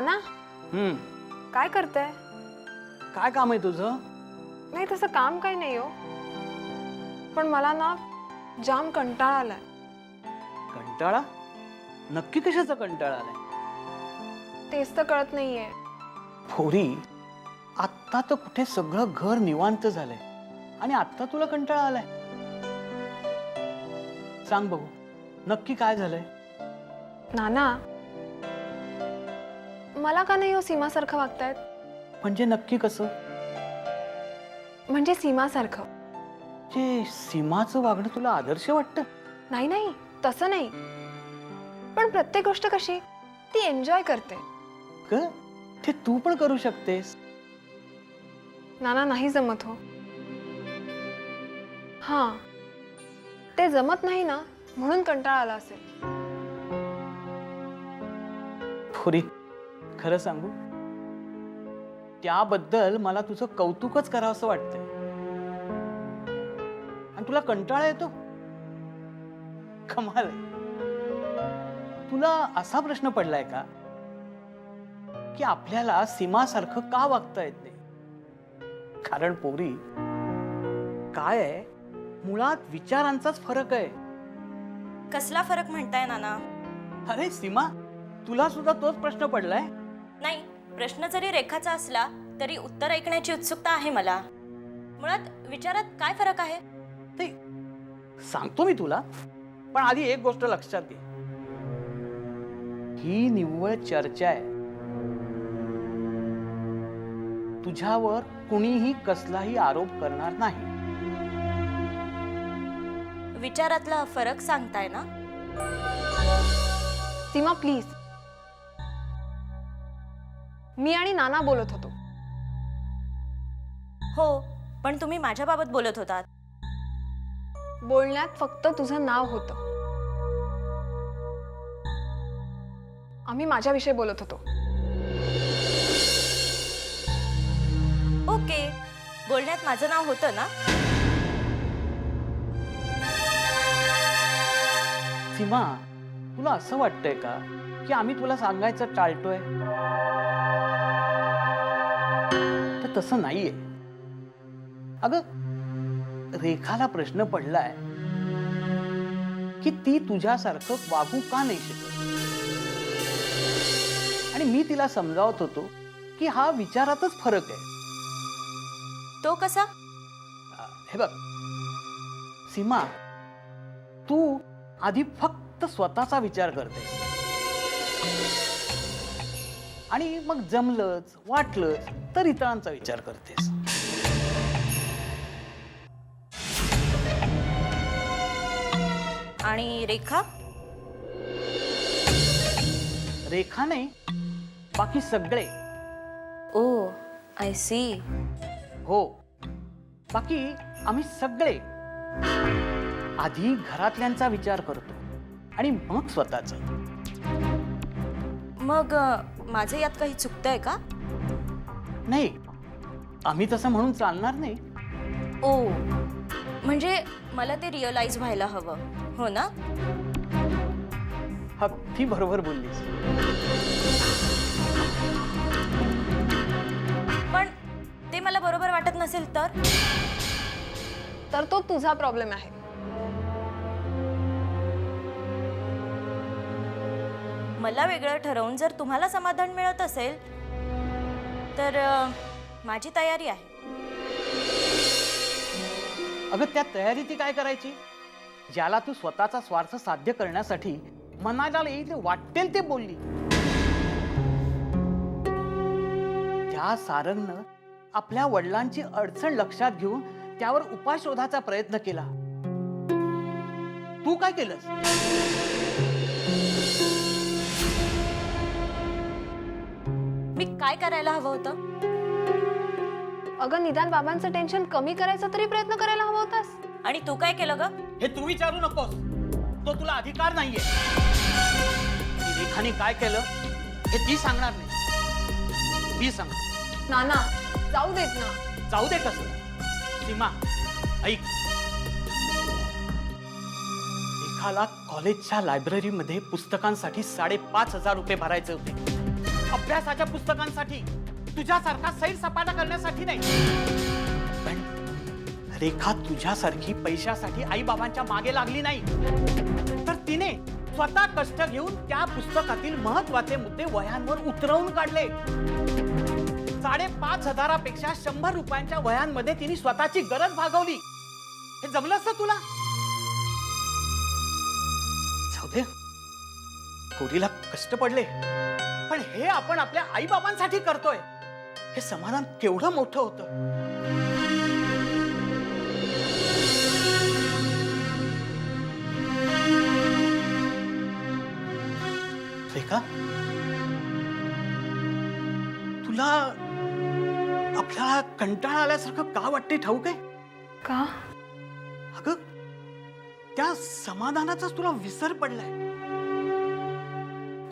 नाना हम्म, काय करताय? काय काम आहे तुझं? नाही तसं काम काही नाही हो. पण मला ना जाम कंटाळा आलाय. कंटाळा? नक्की कशाचा कंटाळा आलाय? तेच तर कळत नाहीये. फोरी आत्ता तर कुठे सगळं घर निवांत झालंय. आणि आत्ता तुला कंटाळा आलाय. सांग बघू नक्की काय झालंय? नाना मला का नाही हो सीमासारखं वागतायत? म्हणजे नक्की कसं? म्हणजे सीमासारखं. जे सीमाचं वागणं तुला आदर्श वाटतं? नाही नाही तसं नाही. पण प्रत्येक गोष्ट कशी ती एन्जॉय करते. ग ते तू पण करू शकतेस. नाना नाही जमत हो. हां. ते जमत नाही ना म्हणून कंटाळा आला असेल. फोरी खरं सांगू? त्याबद्दल मला तुझं कौतुकच करावं असं वाटतंय. आणि तुला कंटाळा येतो? कमाल. तुला असा प्रश्न पडलाय का? की आपल्याला सीमासारखं का वागता येत नाही? कारण पोरी काय आहे? मुळात विचारांचाच फरक आहे. कसला फरक म्हणताय नाना? अरे सीमा तुला सुद्धा तोच प्रश्न पडलाय? नाही प्रश्न जरी रेखाचा असला तरी उत्तर ऐकण्याची उत्सुकता आहे मला. मुळात विचारात काय फरक आहे? ते सांगतो मी तुला पण आधी एक गोष्ट लक्षात घे. ही निव्वळ चर्चा आहे. तुझ्यावर कुणीही कसलाही आरोप करणार नाही. विचारातला फरक सांगताय ना? सीमा प्लीज. मी आणि नाना बोलत होतो. हो पण तुम्ही माझ्याबाबत बोलत होतात. बोलण्यात फक्त तुझं नाव होतं. आम्ही माझ्याविषयी बोलत होतो. ओके बोलण्यात माझं नाव होतं ना? सीमा तुला असं वाटतंय का की आम्ही तुला सांगायचं टाळतोय? तसं नाहीये. अगं रेखाला प्रश्न पडलाय की ती तुझ्यासारखं वागू का नाही शकत? आणि मी तिला समजावत होतो की हा विचारातच फरक आहे. तो कसा? हे बघ. सीमा तू आधी फक्त स्वतःचा विचार करते आणि मग जमलंच वाटलंच तर इतरांचा विचार करतेस. आणि रेखा? रेखा नाही बाकी सगळे. ओ आय सी हो बाकी आम्ही सगळे. आधी घरातल्यांचा विचार करतो आणि मग स्वतःचा. मग अ, माझं यात काही चुकतंय का? नाही. आम्ही तसं म्हणून चालणार नाही. ओ म्हणजे मला ते रिअलाइज व्हायला हवं. हो ना? अगदी बरोबर बोललीस. पण ते मला बरोबर वाटत नसेल तर? तर तो तुझा प्रॉब्लेम आहे. मला वेगळं ठरवून जर तुम्हाला समाधान मिळत असेल तर माझी तयारी आहे. अगं त्या तयारी ती काय करायची? ज्याला तू स्वतःचा स्वार्थ साध्य करण्यासाठी मनाला येईल ते वाटेल ते बोलली. त्या सारंगनं आपल्या वडिलांची अडचण लक्षात घेऊन त्यावर उपाय शोधाचा प्रयत्न केला. तू काय केलंस? मी काय करायला हवं होतं? अगं निदान बाबांचं टेन्शन कमी करायचा तरी प्रयत्न करायला हवा होतास. आणि तू काय केलं ग? हे तू विचारू नकोस. तो तुला अधिकार नाहीये. रेखाने काय केलं हे ती सांगणार नाही. मी सांग नाना जाऊ देत ना. जाऊ दे कसं? सीमा ऐक. एकाला कॉलेजच्या लायब्ररीमध्ये पुस्तकांसाठी साडेपाच हजार रुपये भरायचे होते. अभ्यासाच्या पुस्तकांसाठी तुझ्यासारखा सैर सपाटा करण्यासाठी नाही. पण रेखा तुझ्यासारखी पैशासाठी आई बाबांच्या मागे लागली नाही. तर तिने स्वतः कष्ट घेऊन त्या पुस्तकातील महत्त्वाचे मुद्दे वह्यांवर उतरवून काढले. साडेपाच हजारापेक्षा शंभर रुपयांच्या वह्यांमध्ये तिने स्वतःची गरज भागवली. हे जमलं असतं तुला? जाऊ दे. पोरीला कष्ट पडले. पण हे आपण आपल्या आई बाबांसाठी करतोय. हे समाधान केवढं मोठं होतं. रेखा तुला आपल्याला कंटाळा आल्यासारखं का वाटते ठाऊक आहे? का? अगं त्या समाधानाचाच तुला विसर पडलाय.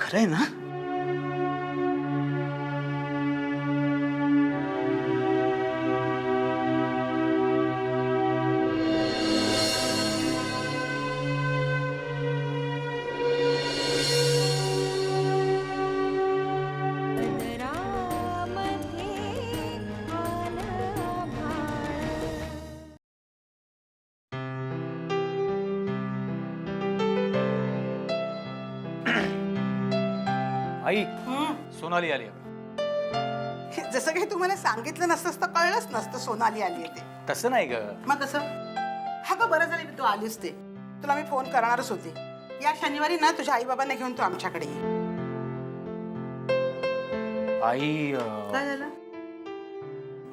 खरंय ना? सोनाली आली जसं काही तुम्हाला सांगितलं नसतं तर कळलंच नसतं सोनाली आली आहे ते. तसं नाही ग. मग कसं हा ग बरं झाली तू आलीस ते. तुला मी फोन करणारच होते. या शनिवारी ना तुझ्या आई बाबांना घेऊन तू आमच्याकडे ये. आई अं, काय झालं?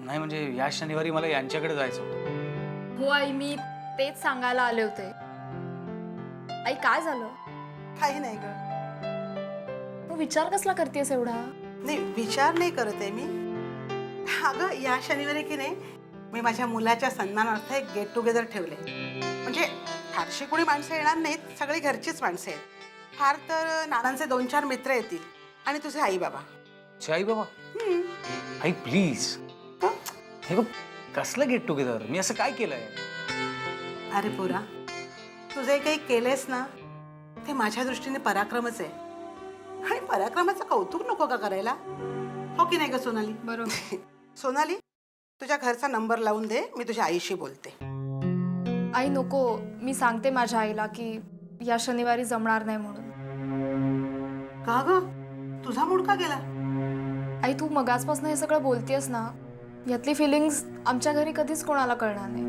नाही म्हणजे या शनिवारी मला यांच्याकडे जायचं होतं. हो आई मी तेच सांगायला आले होते. आई काय झालं? काही नाही ग. तू विचार कसला करतेस एवढा? नाही विचार नाही करत आहे मी. हा ग या शनिवारी की नाही मी माझ्या मुलाच्या सन्मानार्थ एक गेट टुगेदर ठेवले म्हणजे फारशी कोणी माणसं येणार नाहीत सगळी घरचीच माणसं आहेत. फार तर नानांचे दोन चार मित्र येतील आणि तुझे आई बाबा आई बाबा आई प्लीज हे? बघ कसलं गेट टुगेदर मी असं काय केलंय? अरे पोरा तू जे काही केलेस ना ते माझ्या दृष्टीने पराक्रमच आहे. आणि पराक्रमाचं कौतुक नको का करायला? हो की नाही ग सोनाली? बरोबर. सोनाली तुझ्या घरचा नंबर लावून दे मी तुझ्या आईशी बोलते. आई नको मी सांगते माझ्या आईला की या शनिवारी जमणार नाही म्हणून. का ग? तुझा मूड का गेला? आई तू मगाचपासून हे सगळं बोलतेस ना यातली फिलिंग्स आमच्या घरी कधीच कोणाला कळणार नाही.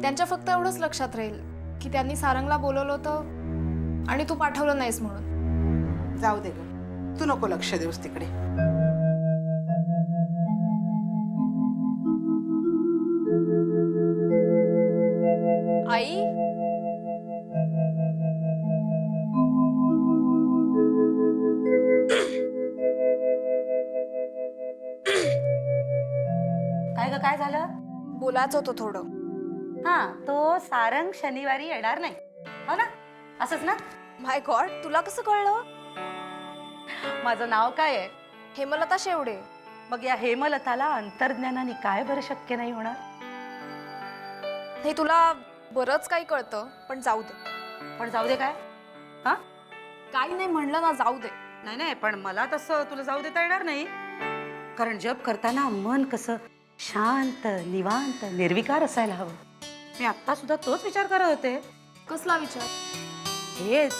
त्यांच्या फक्त एवढंच लक्षात राहील की त्यांनी सारंगला बोलवलं होतं आणि तू पाठवलं नाहीस म्हणून. जाऊ दे ग. तू नको लक्ष देऊस तिकडे. आई? काय ग काय झालं? बोलायचं होतं थोडं. हा तो सारंग शनिवारी येणार नाही. हो ना? असंच ना? माय गॉड तुला कसं कळलं? माझं नाव काय आहे? हेमलता शेवडे. मग या हेमलताला अंतर्ज्ञानाने काय बरं शक्य नाही होणार? हे तुला बरंच काही कळतं पण जाऊ दे. पण जाऊ दे काय? हा? काही नाही म्हणलं ना जाऊ दे. नाही नाही पण मला तसं तुला जाऊ देता येणार नाही. कारण जप करताना मन कसं शांत निवांत निर्विकार असायला हवं. मी आत्ता सुद्धा तोच विचार करत होते. कसला विचार? हेच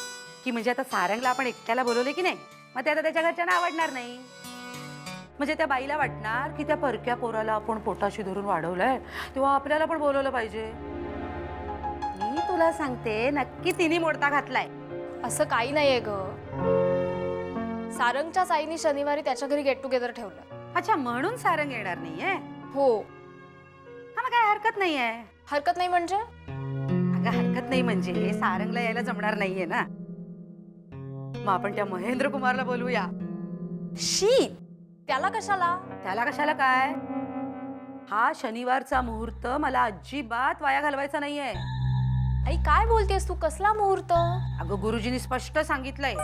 की म्हणजे आता सारंगला आपण एकट्याला बोलवले की नाही? मग ते आता त्याच्या घरच्यांना आवडणार नाही. म्हणजे त्या बाईला वाटणार की त्या परक्या पोराला आपण पोटाशी धरून वाढवलंय तेव्हा आपल्याला पण बोलवलं पाहिजे. मी तुला सांगते नक्की तिने मोडता घातलाय. असं काही नाहीये ग. सारंगच्याच आईने शनिवारी त्याच्या घरी गेट टुगेदर ठेवलं. अच्छा म्हणून सारंग येणार नाहीये? हो. हा मग काय हरकत नाहीये? हरकत नाही म्हणजे? अगं हरकत नाही म्हणजे सारंगला यायला जमणार नाहीये ना. मग आपण त्या महेंद्र कुमारला बोलूया शी त्याला कशाला? त्याला कशाला काय? हा शनिवारचा मुहूर्त मला अजिबात वाया घालवायचा नाहीये. आई काय बोलतेस तू? कसला मुहूर्त? अगं गुरुजींनी स्पष्ट सांगितलंय.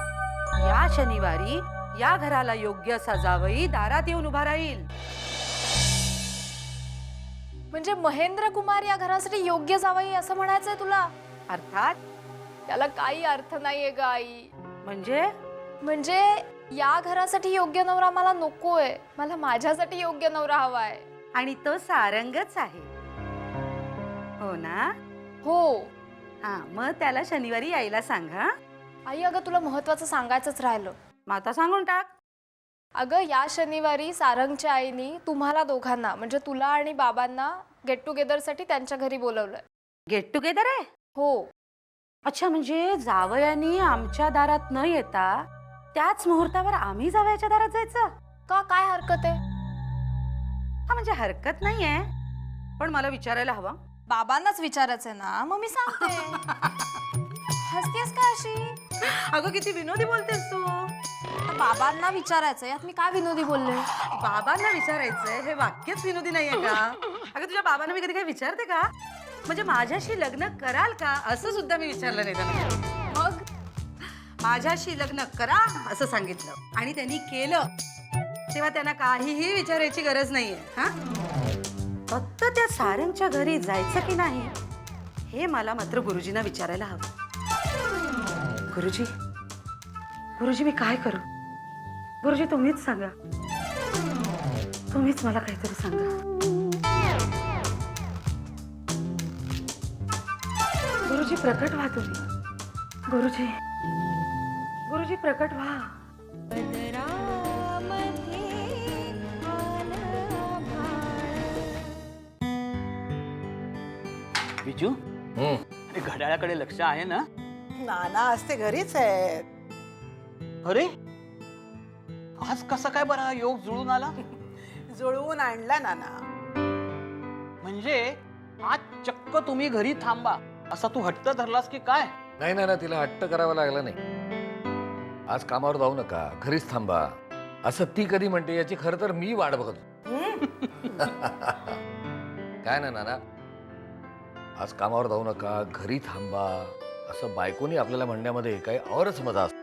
या शनिवारी या घराला योग्य असा जावई दारात येऊन उभा राहील. म्हणजे महेंद्र कुमार या घरासाठी योग्य जावई असं म्हणायचंय तुला? अर्थात? त्याला काही अर्थ नाहीये ग आई. म्हणजे? म्हणजे या घरासाठी योग्य नवरा मला नकोय. मला माझ्यासाठी योग्य नवरा हवाय. आणि तो सारंगच आहे. हो ना? हो. हा मग त्याला शनिवारी यायला सांग आई अगं तुला महत्वाचं सांगायचंच राहिलं. मग आता सांगून टाक. अगं या शनिवारी सारंगच्या आईनी तुम्हाला दोघांना म्हणजे तुला आणि बाबांना गेट टुगेदरसाठी त्यांच्या घरी बोलवलंय. गेट टुगेदर आहे? हो. अच्छा म्हणजे जावयानी आमच्या दारात न येता त्याच मुहूर्तावर आम्ही जावयाच्या दारात जायचं? का? काय हरकत आहे? हा म्हणजे हरकत नाहीये. पण मला विचारायला हवं. बाबांनाच विचारायचंय ना मग मी सांगते. हसतेस का अशी? अगं किती विनोदी बोलतेस तू. आता बाबांना विचारायचं यात मी काय विनोदी बोलले? बाबांना विचारायचंय हे वाक्यच विनोदी नाहीये का? अगं तुझ्या बाबांना मी कधी काही विचारते का? म्हणजे माझ्याशी लग्न कराल का? असं सुद्धा मी विचारलं नाही त्यांना मग माझ्याशी लग्न करा असं सांगितलं. आणि त्यांनी केलं. तेव्हा त्यांना काहीही विचारायची गरज नाहीये. हा? फक्त त्या सारंगच्या घरी जायचं की नाही हे मला मात्र गुरुजींना विचारायला हवं. गुरुजी गुरुजी मी काय करू? गुरुजी तुम्हीच सांगा. तुम्हीच मला काहीतरी सांगा. गुरुजी प्रकट व्हा तुम्ही. गुरुजी. गुरुजी प्रकट व्हा. बिजू अरे घड्याळाकडे लक्ष आहे ना? नाना आज ते घरीच आहेत. अरे? आज कसा काय बरा योग जुळून आला? जुळवून आणला नाना. म्हणजे आज चक्क तुम्ही घरी थांबा. असा तू हट्ट धरलास की काय? नाही नाही ना तिला हट्ट करावा लागला नाही. आज कामावर जाऊ नका घरीच थांबा. असं ती कधी म्हणते याची खरं तर मी वाट बघत होतो. काय ना नाना. आज कामावर जाऊ नका घरी थांबा. असं बायकोनी आपल्याला म्हणण्यामध्ये काही औरच मजा असतो.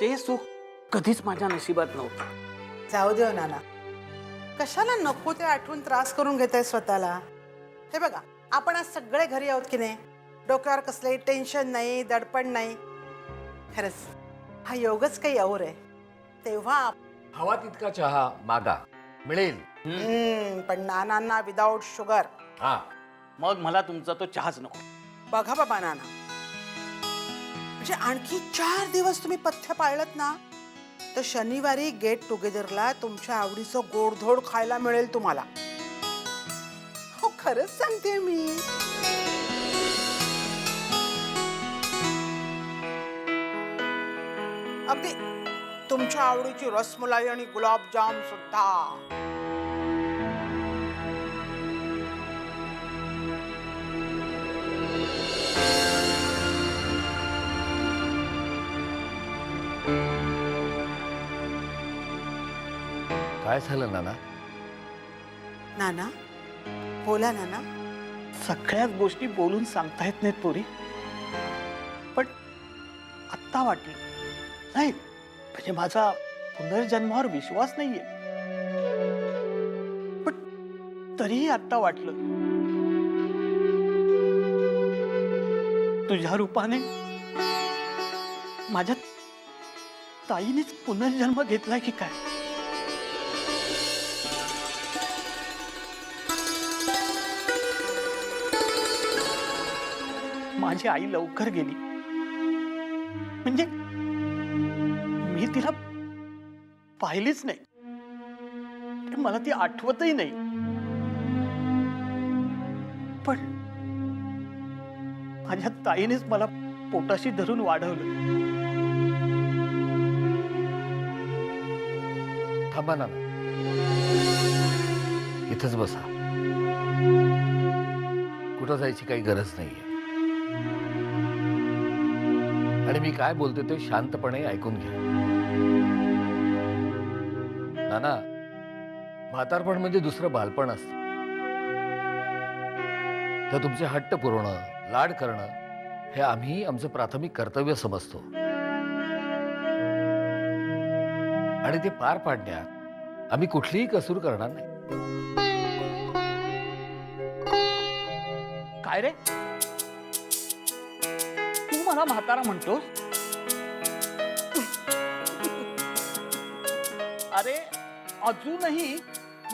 ते सुख कधीच माझ्या नशिबात नव्हतं. जाऊ देव नाना. कशाला नको ते आठवून त्रास करून घेत आहे स्वतःला? हे बघा आपण आज सगळे घरी आहोत की नाही? डोक्यावर कसलंही टेन्शन नाही दडपण नाही. खरंच हा योगच काही और आहे. तेव्हा हवा तितका चहा मागा. मिळेल. हम्म, पण नानांना विदाऊट शुगर हा. मग मला तुमचा तो चहाच नको. बघा बाबा नाना. म्हणजे आणखी चार दिवस तुम्ही पथ्य पाळलत ना तर शनिवारी गेट टुगेदरला तुमच्या आवडीचं गोडधोड खायला मिळेल तुम्हाला. खरंच सांगते मी. अगदी तुमच्या आवडीची रसमलाई आणि गुलाबजाम सुद्धा. काय झालं नाना? नाना? बोला ना ना सगळ्याच गोष्टी बोलून सांगता येत नाहीत पोरी. पण आत्ता वाटलं. नाही म्हणजे माझा पुनर्जन्मावर विश्वास नाहीये. पण तरीही आत्ता वाटलं. तुझ्या रूपाने माझ्या ताईनेच पुनर्जन्म घेतलाय की काय? माझी आई लवकर गेली. म्हणजे मी तिला पाहिलीच नाही. मला ती आठवतही नाही. पण माझ्या ताईनेच मला पोटाशी धरून वाढवलं. थांबा ना. इथंच बसा. कुठं जायची काही गरज नाहीये. आणि मी काय बोलते ते शांतपणे ऐकून घ्या. नाना म्हातारपण म्हणजे दुसरं बालपण असतं. तर तुमचे हट्ट पुरवणं लाड करणं हे आम्ही आमचं प्राथमिक कर्तव्य समजतो. आणि ते पार पाडण्यात आम्ही कुठलीही कसूर करणार नाही. काय रे? मला म्हातारा म्हणतोस? अरे अजूनही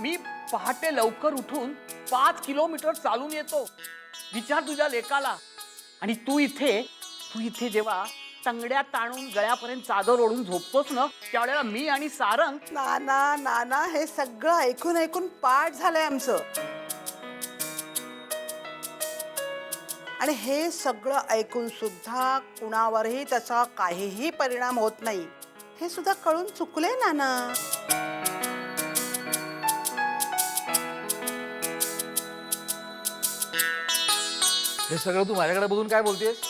मी पहाटे लवकर उठून पाच किलोमीटर चालून येतो. विचार तुझ्या लेकाला. आणि तू इथे तू इथे जेव्हा तंगड्या ताणून गळ्यापर्यंत चादर ओढून झोपतोस ना त्यावेळेला मी आणि सारंग नाना नाना हे सगळं ऐकून ऐकून पाठ झालंय आमचं. आणि हे सगळं ऐकून सुद्धा कुणावरही त्याचा काहीही परिणाम होत नाही. हे सुद्धा कळून चुकले नाना. हे सगळं तू माझ्याकडे बघून काय बोलतेस?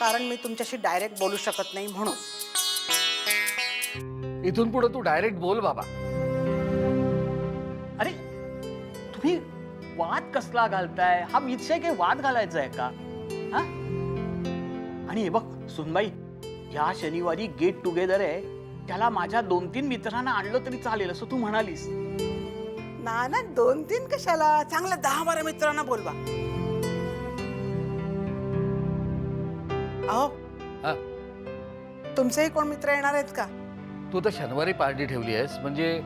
कारण मी तुमच्याशी डायरेक्ट बोलू शकत नाही म्हणून. इथून पुढे तू डायरेक्ट बोल बाबा. अरे तुम्ही वाद कसला घालताय? हा विषय काही वाद घालायचा आहे का? हा? आणि हे बघ सुनबाई या शनिवारी गेट टुगेदर आहे. त्याला माझ्या दोन तीन मित्रांना आणलं तरी चालेल असं तू म्हणालीस. नाना दोन तीन कशाला? चांगल्या दहा बारा मित्रांना बोलवा. अहो हा. तुमचेही कोण मित्र येणार आहेत का? तू तर शनिवारी पार्टी ठेवली आहेस म्हणजे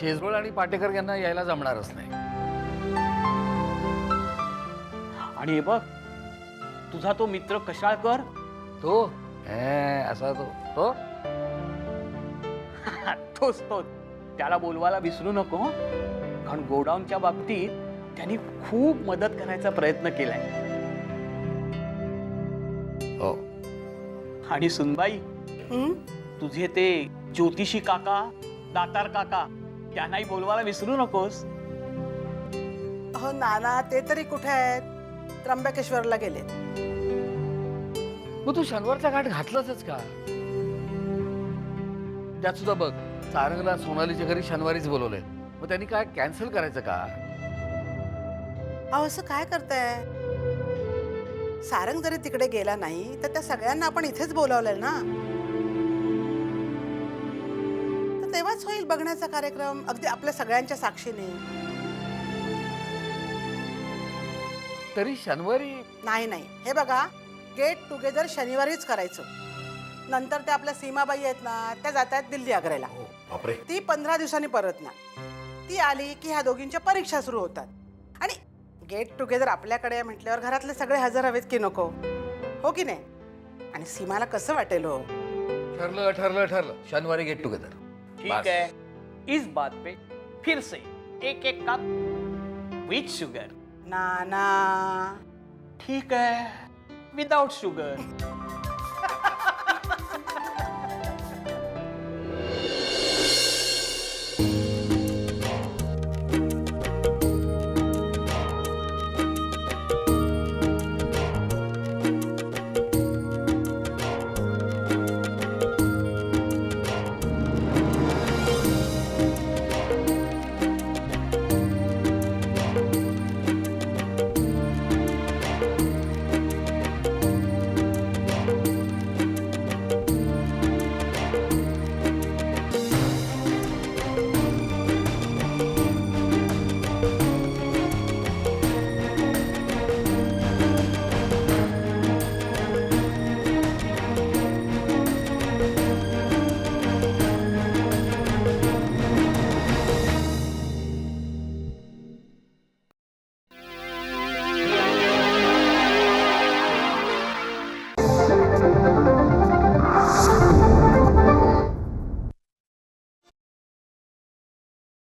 शेजवळ आणि पाटेकर यांना यायला जमणारच नाही. आणि हे बघ तुझा तो मित्र कशाळकर तो? हे, असा तो. तो? तोच तोच त्याला बोलवायला विसरू नको हं? कारण गोडाऊनच्या बाबतीत त्यांनी खूप मदत करायचा प्रयत्न केलाय. हो. आणि सुनबाई हं? तुझे ते ज्योतिषी काका दातार काका त्यांनाही बोलवायला विसरू नकोस. अहो नाना ते तरी कुठे आहेत? त्र्यंबकेश्वरला गेले मग तू शनिवारचा घाट घातलाच का? त्यात सुद्धा बघ सारंगला सोनालीच्या घरी शनिवारीच बोलवलंय. मग त्यांनी काय कॅन्सल करायचं का? अहो असं काय करताय? सारंग जरी तिकडे गेला नाही तर त्या सगळ्यांना आपण इथेच बोलावलंय ना? तर तेव्हाच होईल बघण्याचा कार्यक्रम अगदी आपल्या सगळ्यांच्या साक्षीने. तरी शनिवारी नाही नाही. हे बघा गेट टुगेदर शनिवारीच करायचं. नंतर त्या आपल्या सीमाबाई आहेत ना त्या जात आहेत दिल्ली आग्र्याला. बापरे. ती पंधरा दिवसांनी परत ना ती आली की ह्या दोघींच्या परीक्षा सुरू होतात. आणि गेट टुगेदर आपल्याकडे आहे म्हटल्यावर घरातले सगळे हजर हवेत की नको? हो की नाही? आणि सीमाला कसं वाटेल हो? ठरलं ठरलं ठरलं. शनिवारी गेट टुगेदर ठीक बस. है इस बात पे फिर से एक एक कप विथ शुगर ना ना ठीक आहे. Without sugar